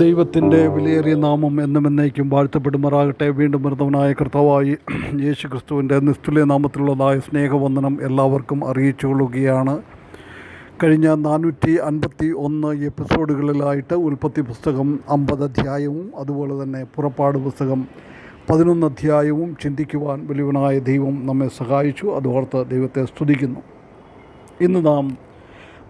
ദൈവത്തിന്റെ വിലയേറിയ നാമം എന്നും എന്നേക്കും വാഴ്ത്തപ്പെടുമാറാകട്ടെ. വീണ്ടും മൃതവനായ കർത്താവായി യേശു ക്രിസ്തുവിന്റെ നിസ്തുല്യ നാമത്തിലുള്ളതായ സ്നേഹവന്ദനം എല്ലാവർക്കും അറിയിച്ചു കൊള്ളുകയാണ് കഴിഞ്ഞ നാനൂറ്റി അൻപത്തി ഒന്ന് എപ്പിസോഡുകളിലായിട്ട് ഉൽപ്പത്തി പുസ്തകം അമ്പത് അധ്യായവും അതുപോലെ തന്നെ പുറപ്പാട് പുസ്തകം പതിനൊന്ന് അധ്യായവും ചിന്തിക്കുവാൻ വലിയവനായ ദൈവം നമ്മെ സഹായിച്ചു. അതോർത്ത് ദൈവത്തെ സ്തുതിക്കുന്നു. ഇന്ന് നാം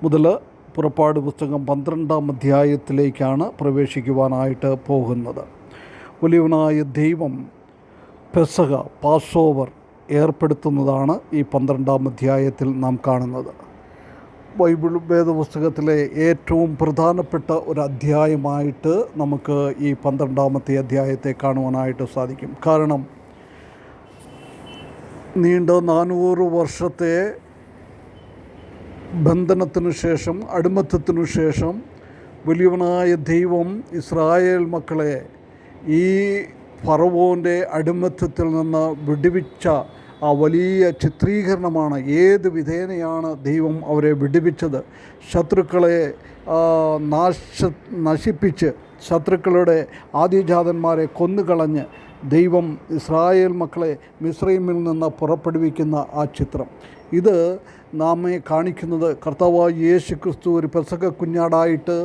മുതൽ പുറപ്പാട് പുസ്തകം പന്ത്രണ്ടാം അധ്യായത്തിലേക്കാണ് പ്രവേശിക്കുവാനായിട്ട് പോകുന്നത്. വലിയവനായ ദൈവം പെസക പാസ് ഓവർ ഏർപ്പെടുത്തുന്നതാണ് ഈ പന്ത്രണ്ടാം അധ്യായത്തിൽ നാം കാണുന്നത്. ബൈബിൾ വേദപുസ്തകത്തിലെ ഏറ്റവും പ്രധാനപ്പെട്ട ഒരു അധ്യായമായിട്ട് നമുക്ക് ഈ പന്ത്രണ്ടാമത്തെ അധ്യായത്തെ കാണുവാനായിട്ട് സാധിക്കും. കാരണം നീണ്ട നാനൂറ് വർഷത്തെ ബന്ധനത്തിനു ശേഷം അടിമത്തത്തിനു ശേഷം വലിയവനായ ദൈവം ഇസ്രായേൽ മക്കളെ ഈ ഫറവോന്റെ അടിമത്തത്തിൽ നിന്ന് വിടുവിച്ച ആ വലിയ ചിത്രീകരണമാണ് ഏത് വിധേനയാണ് ദൈവം അവരെ വിടുവിച്ചത്. ശത്രുക്കളെ നാശ നശിപ്പിച്ച് ശത്രുക്കളുടെ ആദ്യജാതന്മാരെ കൊന്നുകളഞ്ഞ് ദൈവം ഇസ്രായേൽ മക്കളെ മിസ്രൈമിൽ നിന്ന് പുറപ്പെടുവിക്കുന്ന ആ ചിത്രം. ഇത് നാമെ കാണിക്കുന്നത് കർത്താവായ യേശു ക്രിസ്തു ഒരു പെസക കുഞ്ഞാടായിട്ട്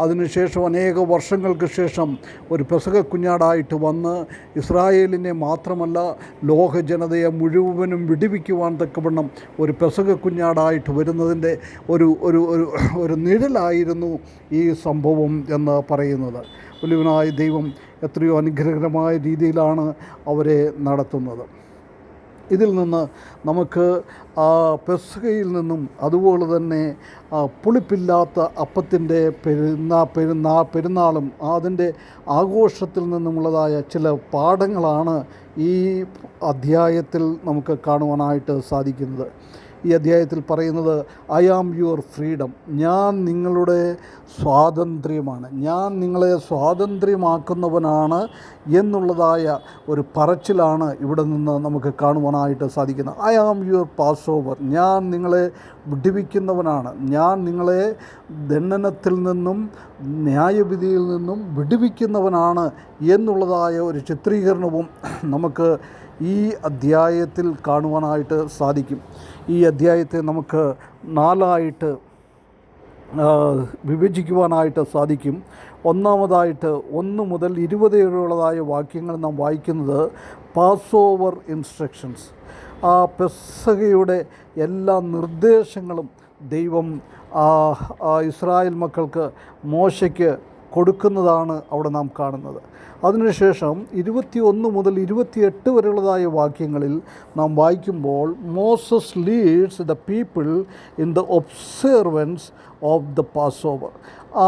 അതിനുശേഷം അനേക വർഷങ്ങൾക്ക് ശേഷം ഒരു പെസക കുഞ്ഞാടായിട്ട് വന്ന് ഇസ്രായേലിനെ മാത്രമല്ല ലോക ജനതയെ മുഴുവനും വിടിവിക്കുവാൻ തക്കവണ്ണം ഒരു പെസക കുഞ്ഞാടായിട്ട് വരുന്നതിന്റെ ഒരു ഒരു ഒരു ഒരു നിഴലായിരുന്നു ഈ സംഭവം എന്ന് പറയുന്നത്. വലിയവനായ ദൈവം എത്രയോ അനുഗ്രഹകരമായ രീതിയിലാണ് അവരെ നടത്തുന്നത്. ഇതിൽ നിന്ന് നമുക്ക് ആ പെസകയിൽ നിന്നും അതുപോലെ തന്നെ പുളിപ്പില്ലാത്ത അപ്പത്തിന്റെ പെരുന്നാ പെരുന്നാ പെരുന്നാളും അതിന്റെ ആഘോഷത്തിൽ നിന്നുമുള്ളതായ ചില പാഠങ്ങളാണ് ഈ അധ്യായത്തിൽ നമുക്ക് കാണുവാനായിട്ട് സാധിക്കുന്നത്. ഈ അധ്യായത്തിൽ പറയുന്നത് ഐ ആം യുവർ ഫ്രീഡം ഞാൻ നിങ്ങളുടെ സ്വാതന്ത്ര്യമാണ്. ഞാൻ നിങ്ങളെ സ്വാതന്ത്ര്യമാക്കുന്നവനാണ് എന്നുള്ളതായ ഒരു പറച്ചിലാണ് ഇവിടെ നിന്ന് നമുക്ക് കാണുവാനായിട്ട് സാധിക്കുന്നത്. I am your Passover ഞാൻ നിങ്ങളെ വിടുവിക്കുന്നവനാണ്. ഞാൻ നിങ്ങളെ ദണ്ഡനത്തിൽ നിന്നും ന്യായവിധിയിൽ നിന്നും വിടുവിക്കുന്നവനാണ് എന്നുള്ളതായ ഒരു ചിത്രീകരണവും നമുക്ക് ഈ അധ്യായത്തിൽ കാണുവാനായിട്ട് സാധിക്കും. ഈ അധ്യായത്തെ നമുക്ക് നാലായിട്ട് വിഭജിക്കുവാനായിട്ട് സാധിക്കും. ഒന്നാമതായിട്ട് ഒന്ന് മുതൽ ഇരുപത് വരെയുള്ളതായ വാക്യങ്ങൾ നാം വായിക്കുന്നത് പാസ് ഓവർ ഇൻസ്ട്രക്ഷൻസ് ആ പെസകയുടെ എല്ലാ നിർദ്ദേശങ്ങളും ദൈവം ഇസ്രായേൽ മക്കൾക്ക് മോശയ്ക്ക് കൊടുക്കുന്നതാണ് അവിടെ നാം കാണുന്നത്. അതിനുശേഷം ഇരുപത്തി ഒന്ന് മുതൽ ഇരുപത്തിയെട്ട് വരെയുള്ളതായ വാക്യങ്ങളിൽ നാം വായിക്കുമ്പോൾ Moses leads the people in the observance of the Passover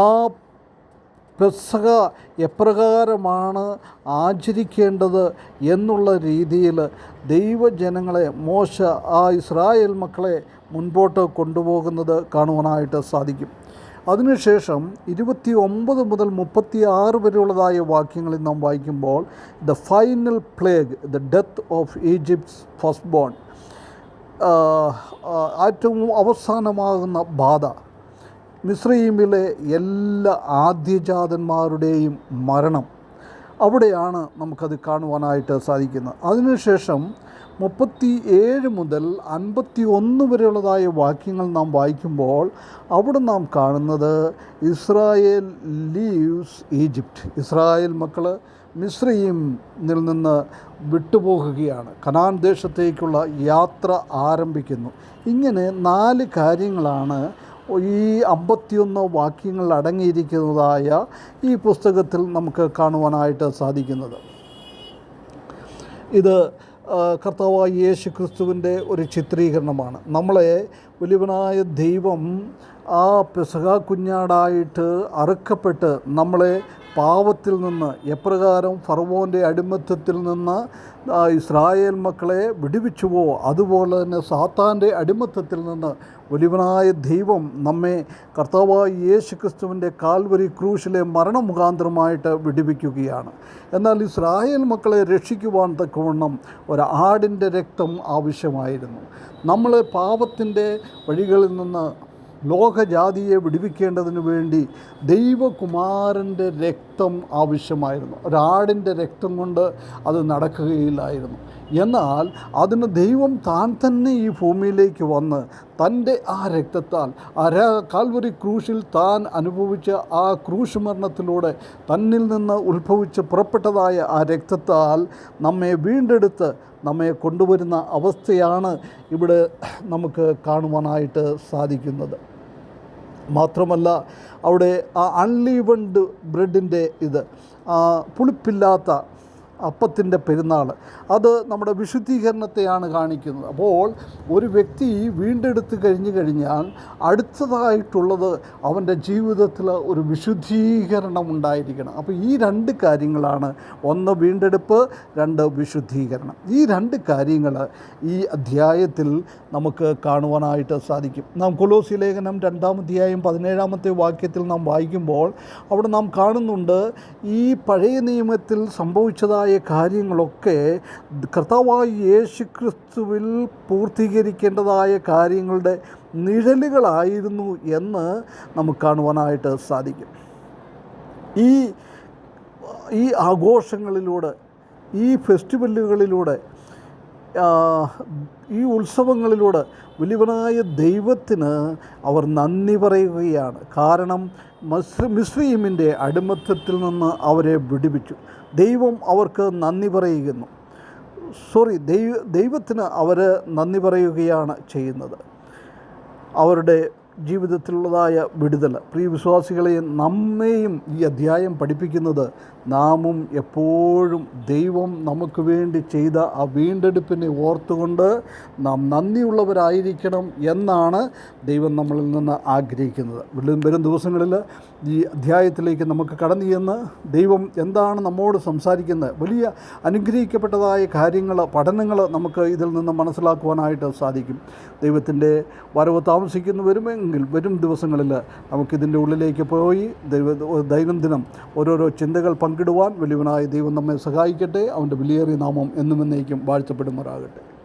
ആ പെസക എപ്രകാരമാണ് ആചരിക്കേണ്ടത് എന്നുള്ള രീതിയിൽ ദൈവജനങ്ങളെ മോശ ആ ഇസ്രായേൽ മക്കളെ മുൻപോട്ട് കൊണ്ടുപോകുന്നത് കാണുവാനായിട്ട് സാധിക്കും. അതിനുശേഷം ഇരുപത്തി ഒമ്പത് മുതൽ മുപ്പത്തി ആറ് വരെയുള്ളതായ വാക്യങ്ങളിൽ നാം വായിക്കുമ്പോൾ the final plague the death of Egypt's firstborn ഏറ്റവും അവസാനമാകുന്ന ബാധ. മിസ്രീമിലെ എല്ലാ ആദ്യജാതന്മാരുടെയും മരണം അവിടെയാണ് നമുക്കത് കാണുവാനായിട്ട് സാധിക്കുന്നത്. അതിനുശേഷം മുപ്പത്തി ഏഴ് മുതൽ അൻപത്തി ഒന്ന് വരെയുള്ളതായ വാക്യങ്ങൾ നാം വായിക്കുമ്പോൾ അവിടെ നാം കാണുന്നത് ഇസ്രായേൽ ലീവ്സ് ഈജിപ്റ്റ്. ഇസ്രായേൽ മക്കൾ മിശ്രീമിൽ നിന്ന് വിട്ടുപോകുകയാണ്. കനാൻ ദേശത്തേക്കുള്ള യാത്ര ആരംഭിക്കുന്നു. ഇങ്ങനെ നാല് കാര്യങ്ങളാണ് ഈ അമ്പത്തിയൊന്ന് വാക്യങ്ങൾ അടങ്ങിയിരിക്കുന്നതായ ഈ പുസ്തകത്തിൽ നമുക്ക് കാണുവാനായിട്ട് സാധിക്കുന്നത്. ഇത് കർത്താവായ യേശു ക്രിസ്തുവിന്റെ ഒരു ചിത്രീകരണമാണ്. നമ്മളെ വലിയവനായ ദൈവം ആ പെസഹ കുഞ്ഞാടായിട്ട് അറുക്കപ്പെട്ട് നമ്മളെ പാവത്തിൽ നിന്ന് എപ്രകാരം ഫറവോന്റെ അടിമത്തത്തിൽ നിന്ന് ഇസ്രായേൽ മക്കളെ വിടുവിച്ചുവോ? അതുപോലെ തന്നെ സാത്താന്റെ അടിമത്തത്തിൽ നിന്ന് വലിയവനായ ദൈവം നമ്മെ കർത്താവായ യേശു ക്രിസ്തുവിന്റെ കാൽവരി ക്രൂശിലെ മരണമുഖാന്തരമായിട്ട് വിടുവിക്കുകയാണ്. എന്നാൽ ഇസ്രായേൽ മക്കളെ രക്ഷിക്കുവാൻ തക്കവണ്ണം ഒരാടിന്റെ രക്തം ആവശ്യമായിരുന്നു. നമ്മളെ പാപത്തിന്റെ വഴികളിൽ നിന്ന് ലോകജാതിയെ വിടുവിക്കേണ്ടതിന് വേണ്ടി ദൈവകുമാരന്റെ രക്തം ആവശ്യമായിരുന്നു. ഒരാടിന്റെ രക്തം കൊണ്ട് അത് നടക്കുകയില്ലായിരുന്നു. എന്നാൽ അതിന് ദൈവം താൻ തന്നെ ഈ ഭൂമിയിലേക്ക് വന്ന് തന്റെ ആ രക്തത്താൽ ആ കാൽവരി ക്രൂശിൽ താൻ അനുഭവിച്ച ആ ക്രൂശ് മരണത്തിലൂടെ തന്നിൽ നിന്ന് ഉത്ഭവിച്ച് പുറപ്പെട്ടതായ ആ രക്തത്താൽ നമ്മെ വീണ്ടെടുത്ത് നമ്മെ കൊണ്ടുവരുന്ന അവസ്ഥയാണ് ഇവിടെ നമുക്ക് കാണുവാനായിട്ട് സാധിക്കുന്നത്. മാത്രമല്ല അവിടെ ആ അൺലീവൺഡ് ബ്രെഡിന്റെ ഇത് പുളിപ്പില്ലാത്ത അപ്പത്തിന്റെ പെരുന്നാൾ. അത് നമ്മുടെ വിശുദ്ധീകരണത്തെയാണ് കാണിക്കുന്നത്. അപ്പോൾ ഒരു വ്യക്തി വീണ്ടെടുത്ത് കഴിഞ്ഞു കഴിഞ്ഞാൽ അടുത്തതായിട്ടുള്ളത് അവന്റെ ജീവിതത്തിൽ ഒരു വിശുദ്ധീകരണം ഉണ്ടായിരിക്കണം. അപ്പോൾ ഈ രണ്ട് കാര്യങ്ങളാണ്. ഒന്ന് വീണ്ടെടുപ്പ് രണ്ട് വിശുദ്ധീകരണം. ഈ രണ്ട് കാര്യങ്ങൾ ഈ അധ്യായത്തിൽ നമുക്ക് കാണുവാനായിട്ട് സാധിക്കും. നാം കൊലോസി ലേഖനം രണ്ടാം അധ്യായം പതിനേഴാമത്തെ വാക്യത്തിൽ നാം വായിക്കുമ്പോൾ അവിടെ നാം കാണുന്നുണ്ട് ഈ പഴയ നിയമത്തിൽ സംഭവിച്ചതായ കാര്യങ്ങളൊക്കെ കർത്താവായ യേശു ക്രിസ്തുവിൽ പൂർത്തീകരിക്കേണ്ടതായ കാര്യങ്ങളുടെ നിഴലുകളായിരുന്നു എന്ന് നമുക്ക് കാണുവാനായിട്ട് സാധിക്കും. ഈ ഈ ആഘോഷങ്ങളിലൂടെ ഈ ഫെസ്റ്റിവലുകളിലൂടെ ഈ ഉത്സവങ്ങളിലൂടെ വലിയവനായ ദൈവത്തിന് അവർ നന്ദി പറയുകയാണ്. കാരണം മസ്ര മിശ്രീമിന്റെ അടിമത്തത്തിൽ നിന്ന് അവരെ വിടുവിച്ചു. ദൈവം അവർക്ക് നന്ദി പറയുന്നു. സോറി ദൈവ ദൈവത്തിന് അവർ നന്ദി പറയുകയാണ് ചെയ്യുന്നത്. അവരുടെ ജീവിതത്തിലുള്ളതായ വിടുതൽ പ്രിയ വിശ്വാസികളെ നമ്മെയും ഈ അധ്യായം പഠിപ്പിക്കുന്നത് നാമും എപ്പോഴും ദൈവം നമുക്ക് വേണ്ടി ചെയ്ത ആ വീണ്ടെടുപ്പിനെ ഓർത്തുകൊണ്ട് നാം നന്ദിയുള്ളവരായിരിക്കണം എന്നാണ് ദൈവം നമ്മളിൽ നിന്ന് ആഗ്രഹിക്കുന്നത്. വീണ്ടും വരും ദിവസങ്ങളിൽ ഈ അധ്യായത്തിലേക്ക് നമുക്ക് കടന്നു ചെന്ന് ദൈവം എന്താണ് നമ്മോട് സംസാരിക്കുന്നത്? വലിയ അനുഗ്രഹിക്കപ്പെട്ടതായ കാര്യങ്ങൾ പഠനങ്ങൾ നമുക്ക് ഇതിൽ നിന്ന് മനസ്സിലാക്കുവാനായിട്ട് സാധിക്കും. ദൈവത്തിന്റെ വരവ് താമസിക്കുന്നു വരുമെങ്കിൽ വരും ദിവസങ്ങളിൽ നമുക്കിതിന്റെ ഉള്ളിലേക്ക് പോയി ദൈവ ദൈനംദിനം ഓരോരോ ചിന്തകൾ പങ്കിടുവാൻ വലിയവനായ ദൈവം നമ്മെ സഹായിക്കട്ടെ. അവന്റെ വിലയേറിയ നാമം എന്നും എന്നേക്കും വാഴ്ചപ്പെടുമാറാകട്ടെ